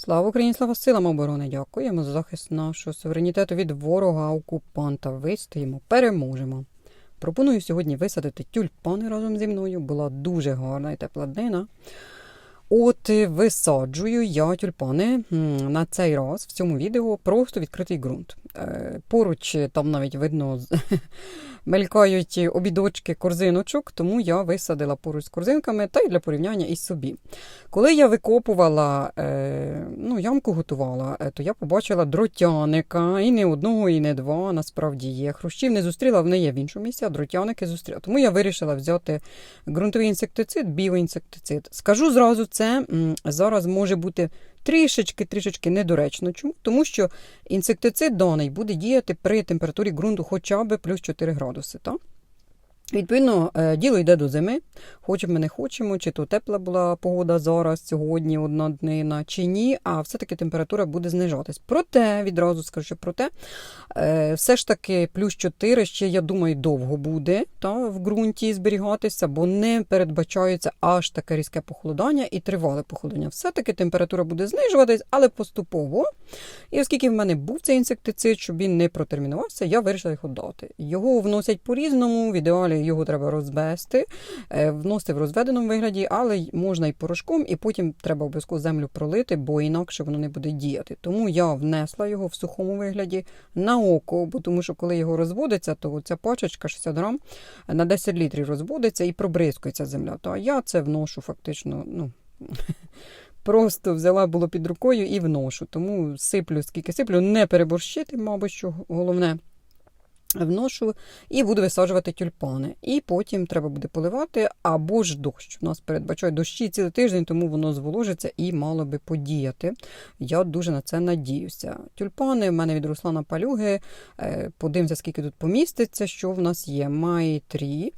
Слава Україні, слава силам оборони! Дякуємо за захист нашого суверенітету від ворога-окупанта. Вистоїмо, переможемо. Пропоную сьогодні висадити тюльпани разом зі мною. Була дуже гарна і тепла днина. От е, висаджую я тюльпани на цей раз в цьому відео просто відкритий ґрунт. Е, Поруч е, там навіть видно мелькають обідочки корзиночок, тому я висадила поруч з корзинками та й для порівняння із собі. Коли я викопувала, е, ну, ямку готувала, е, то я побачила дротяника, і не одного, і не два, насправді є. Хрущів не зустріла, вони є в іншому місці, а дротяники зустріла. Тому я вирішила взяти ґрунтовий інсектицид, біоінсектицид. Скажу зразу, це зараз може бути трішечки, трішечки недоречно. Чому? Тому що інсектицид даний буде діяти при температурі ґрунту хоча б плюс 4 градуси. Так? Відповідно, е, діло йде до зими. Хочемо ми не хочемо, чи то тепла була погода зараз, сьогодні одна днина, чи ні, а все-таки температура буде знижатись. Проте, відразу скажу, проте, е, все ж таки плюс 4 ще, я думаю, довго буде та, в ґрунті зберігатися, бо не передбачається аж таке різке похолодання і тривале похолодання. Все-таки температура буде знижуватись, але поступово. І оскільки в мене був цей інсектицид, щоб він не протермінувався, я вирішила його дати. Його вносять по-різному, в ідеалі його треба розвести, е, вносити в розведеному вигляді, але можна і порошком, і потім треба обов'язково землю пролити, бо інакше воно не буде діяти. Тому я внесла його в сухому вигляді на око, бо тому що коли його розводиться, то ця пачечка 60 грам на 10 літрів розводиться і пробризкується земля. То я це вношу фактично, ну. Просто взяла було під рукою і вношу. Тому сиплю, скільки сиплю, не переборщити, мабуть, що головне. Вношу і буду висаджувати тюльпани. І потім треба буде поливати або ж дощ. У нас передбачають дощі цілий тиждень, тому воно зволожиться і мало би подіяти. Я дуже на це надіюся. Тюльпани в мене від Руслана Палюги. Е, подивимося, скільки тут поміститься, що в нас є. Май 3.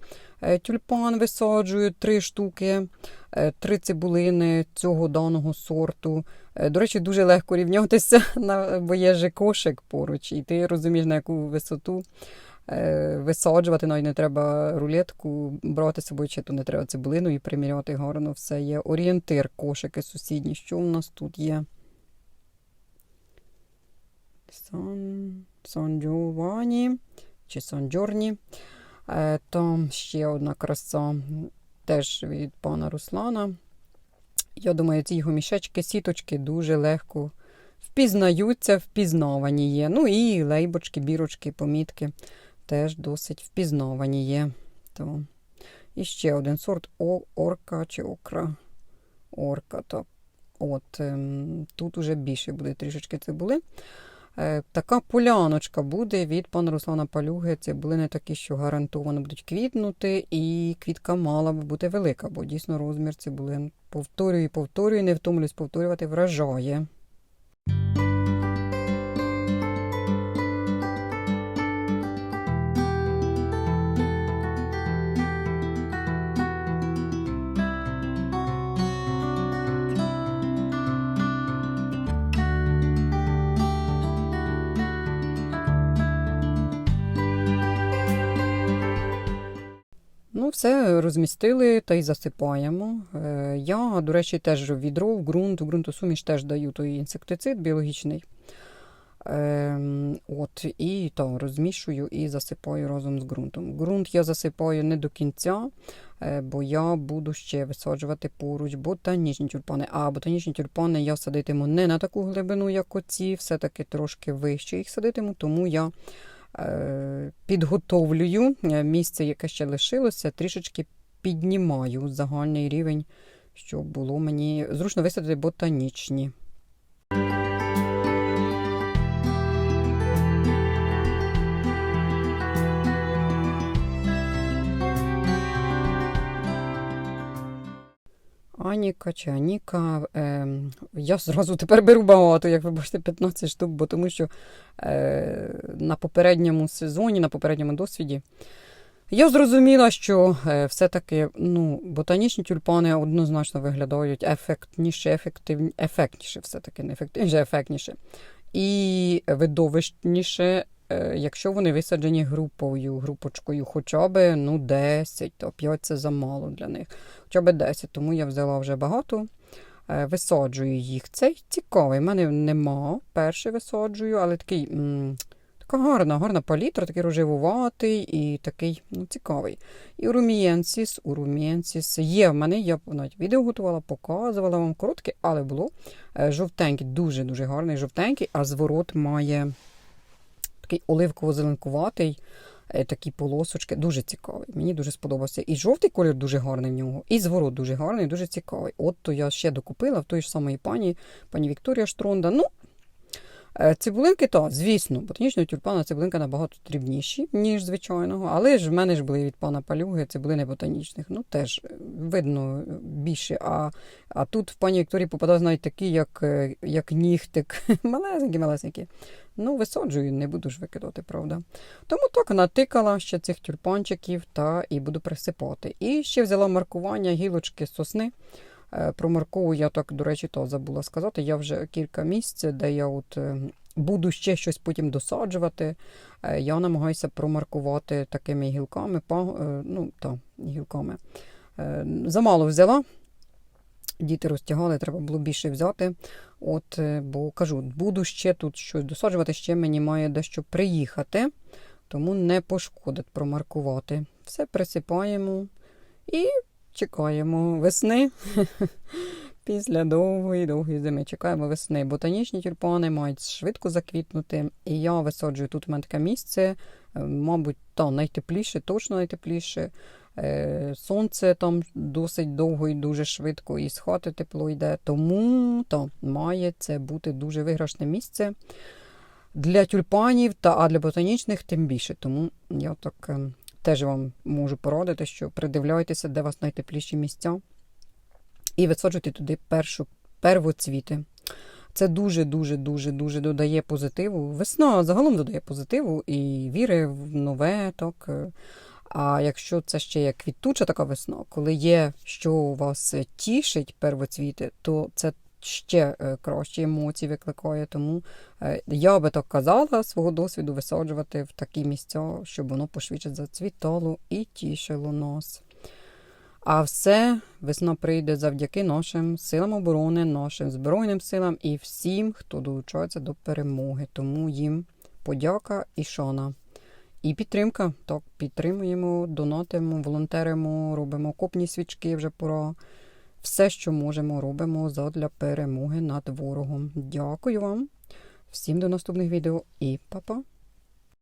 Тюльпан висаджую три штуки, е, три цибулини цього даного сорту. Е, До речі, дуже легко рівнятися, бо є же кошик поруч, і ти розумієш, на яку висоту е, висаджувати. Навіть не треба рулетку брати з собою, чи то не треба цибулину і приміряти гарно. Все є орієнтир, кошики сусідні. Що у нас тут є? Сан, Сан Джованні чи Сан Джорні. Е, Там ще одна краса, теж від пана Руслана. Я думаю, ці його мішечки, сіточки дуже легко впізнаються, впізнавані є. Ну і лейбочки, бірочки, помітки теж досить впізнавані є. То. І ще один сорт орка чи окра. Орка. Так. От, ем, тут уже більше буде трішечки цибули. Е, така поляночка буде від пана Руслана Палюги. Це були не такі, що гарантовано будуть квітнути, і квітка мала би бути велика, бо дійсно розмір були Повторюю повторюю, не втомлюсь повторювати, вражає. Все розмістили та й засипаємо. Е, Я, до речі, теж відро, в ґрунт, в ґрунтосуміш теж даю той інсектицид біологічний. Ем, От, і то розмішую і засипаю разом з ґрунтом. Ґрунт я засипаю не до кінця, е, бо я буду ще висаджувати поруч ботанічні тюльпани. А ботанічні тюльпани я садитиму не на таку глибину, як оці, все-таки трошки вище їх садитиму, тому я підготовлюю е, місце, яке ще лишилося, трішечки піднімаю загальний рівень, щоб було мені зручно висадити ботанічні. Аніка чи Аніка. Е, я зразу тепер беру багато, як ви бачите, 15 штук, бо тому що е, на попередньому сезоні, на попередньому досвіді, я зрозуміла, що е, все-таки ну, ботанічні тюльпани однозначно виглядають ефектніше, ефективні, ефектніше, все-таки не ефективніше, ефектніше. І видовищніше, якщо вони висаджені групою, групочкою, хоча б ну, 10, то 5 це замало для них. Хоча б 10, тому я взяла вже багато. Е, Висаджую їх. Цей цікавий. У мене нема. Перший висаджую, але такий. м, Така гарна, гарна палітра, такий рожевуватий і такий ну, цікавий. І урумієнсіс, урумієнсіс є в мене, я навіть відео готувала, показувала вам коротке, але було е, жовтенький, дуже-дуже гарний жовтенький, а зворот має такий оливково-зеленкуватий, е, такі полосочки. Дуже цікавий. Мені дуже сподобався. І жовтий колір дуже гарний в нього, і зворот дуже гарний, дуже цікавий. От то я ще докупила в той ж самої пані, пані Вікторія Штронда. Ну, Цибулинки, то, звісно, ботанічного тюльпана цибулинка набагато дрібніші, ніж звичайного, але ж в мене ж були від пана Палюги цибулини ботанічних. Ну, теж е, видно е, більше. А, а тут в пані Вікторії попадав навіть такі, як, е, як нігтик. Малесенькі, малесенькі. Ну, висаджую, не буду ж викидати, правда. Тому так натикала ще цих тюльпанчиків та і буду присипати. І ще взяла маркування гілочки сосни. Е, Про моркову я так, до речі, то забула сказати. Я вже кілька місць, де я от е, буду ще щось потім досаджувати. е, Я намагаюся промаркувати такими гілками, ну, та, гілками. Замало взяла. Діти розтягали, треба було більше взяти. От, бо кажу, буду ще тут щось досаджувати, ще мені має дещо приїхати, тому не пошкодить промаркувати. Все присипаємо і чекаємо весни. Після довгої довгої зими чекаємо весни. Ботанічні тюльпани мають швидко заквітнути. І я висаджую тут в мене таке місце, е, мабуть, та найтепліше, точно найтепліше. Е, Сонце там досить довго і дуже швидко, і з хати тепло йде. Тому та, має це бути дуже виграшне місце. Для тюльпанів та а для ботанічних тим більше. Тому я так е, теж вам можу порадити, що придивляйтеся, де у вас найтепліші місця, і висаджуйте туди першу, первоцвіти. Це дуже, дуже, додає позитиву. Весна загалом додає позитиву і віри в нове. Так. е. А якщо це ще є квітуча така весна, коли є, що вас тішить первоцвіти, то це ще е, кращі емоції викликає. Тому е, я би так казала свого досвіду висаджувати в такі місця, щоб воно пошвидше зацвітало і тішило нас. А все весна прийде завдяки нашим силам оборони, нашим Збройним силам і всім, хто долучається до перемоги. Тому їм подяка і шана. І підтримка. Так, підтримуємо, донатимо, волонтеримо, робимо копні свічки вже пора. Все, що можемо, робимо задля перемоги над ворогом. Дякую вам. Всім до наступних відео і па-па!